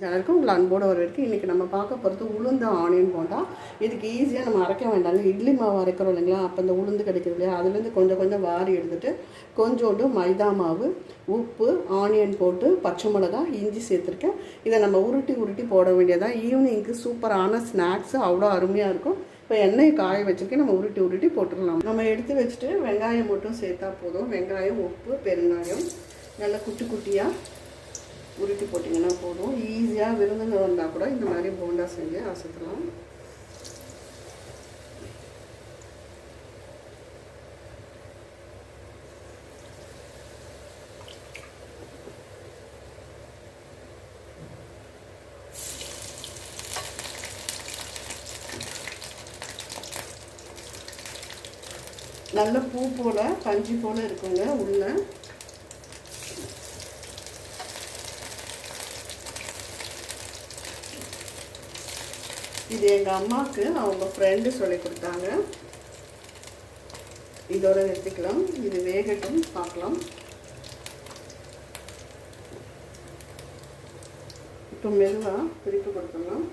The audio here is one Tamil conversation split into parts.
சேனலுக்கு உங்களை அன்போடு வரவேற்கு இன்றைக்கி நம்ம பார்க்க போகிறது உளுந்து ஆனியன் போண்டா. இதுக்கு ஈஸியாக நம்ம அரைக்க வேண்டாங்க இட்லி மாவு அரைக்கிறோம் இல்லைங்களா? அப்போ இந்த உளுந்து கிடைக்கிறது இல்லையா? அதுலேருந்து கொஞ்சம் கொஞ்சம் வாரி எடுத்துகிட்டு கொஞ்சோண்டு மைதா மாவு உப்பு ஆனியன் போட்டு பச்சை மிளகாய் இஞ்சி சேர்த்துருக்கேன். இதை நம்ம உருட்டி உருட்டி போட வேண்டியதான் ஈவினிங்க்கு சூப்பரான ஸ்நாக்ஸ் அவ்வளோ அருமையாக இருக்கும். இப்போ எண்ணெய் காய வச்சுருக்கேன். நம்ம உருட்டி உருட்டி போட்டுடலாம். நம்ம எடுத்து வச்சுட்டு வெங்காயம் மட்டும் சேர்த்தா போதும். வெங்காயம் உப்பு பெருங்காயம் நல்லா குட்டி குட்டியாக உருட்டி போட்டிங்கன்னா போதும். ஈஸியாக விருந்துங்க வந்தால் கூட இந்த மாதிரி போண்டா செஞ்சு அசத்தலாம். நல்ல பூ போல் பஞ்சு போல் இருக்குங்க உள்ள. இது எங்கள் அம்மாவுக்கு அவங்க ஃப்ரெண்டு சொல்லி கொடுத்தாங்க. இதோட நிறுத்திக்கலாம். இது வேகட்டும். பார்க்கலாம். இப்போ மெதுவாக பிரிப்பு கொடுத்துடலாம்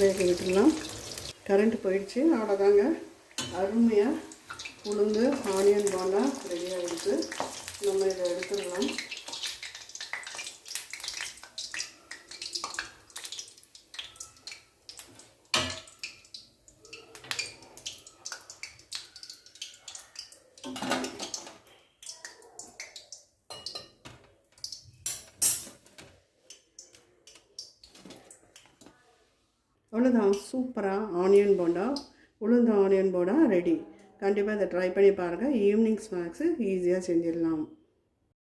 வேக விட்டுடலாம் கரண்ட் போயிடுச்சு. அவ்வளோதாங்க அருமையாக உளுந்து ஆனியன் போண்டா ரெடியாக இருக்குது நம்ம இதை எடுத்துடலாம். அவ்வளோதான் சூப்பராக ஆனியன் போண்டா. உளுந்து ஆனியன் போண்டா ரெடி கண்டிப்பாக இதை ட்ரை பண்ணி பாருங்கள் ஈவினிங் ஸ்நாக்ஸு ஈஸியாக செஞ்சிடலாம்.